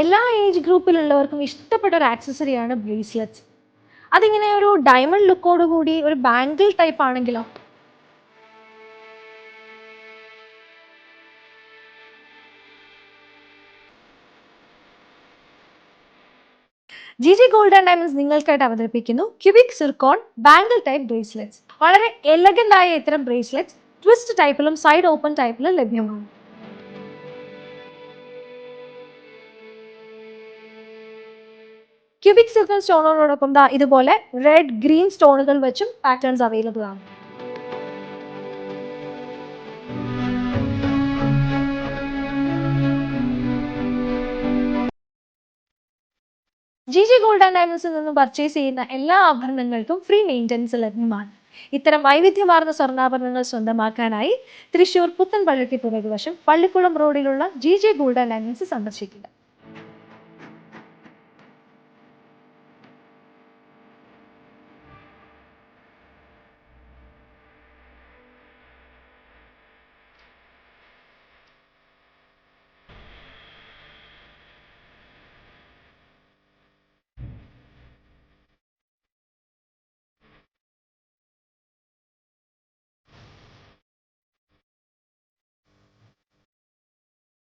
എല്ലാ ഏജ് ഗ്രൂപ്പിലുള്ളവർക്കും ഇഷ്ടപ്പെട്ട ഒരു ആക്സസറിയാണ് ബ്രേസ്ലെറ്റ്സ് അതിങ്ങനെ ഒരു ഡയമണ്ട് ലുക്കോട് കൂടി ഒരു ബാങ്കിൾ ടൈപ്പ് ആണെങ്കിലോ? G G gold and diamonds നിങ്ങൾക്കായിട്ട് അവതരിപ്പിക്കുന്നു cubic zircon bangle type bracelets വളരെ എലഗന്റ് ആയ ഇത്തരം ബ്രേസ്ലെറ്റ്സ് ട്വിസ്റ്റ് ടൈപ്പിലും സൈഡ് ഓപ്പൺ ടൈപ്പിലും ലഭ്യമാണ്. ക്യൂബിക് സിൽക്കൺ സ്റ്റോണുകളോടൊപ്പം ദാ ഇതുപോലെ റെഡ് ഗ്രീൻ സ്റ്റോണുകൾ വെച്ചും പാറ്റേൺസ് അവൈലബിൾ ആണ്. ജി ജി ഗോൾഡ് ആൻഡ് ഡയമണ്ട്സിൽ നിന്നും പർച്ചേസ് ചെയ്യുന്ന എല്ലാ ആഭരണങ്ങൾക്കും ഫ്രീ മെയിന്റനൻസ് ലഭ്യമാണ്. ഇത്തരം വൈവിധ്യമാർന്ന സ്വർണാഭരണങ്ങൾ സ്വന്തമാക്കാനായി തൃശൂർ പുത്തൻ പള്ളിക്ക് പുറകുവശം പള്ളിക്കുളം റോഡിലുള്ള G J gold and diamonds സന്ദർശിക്കുക.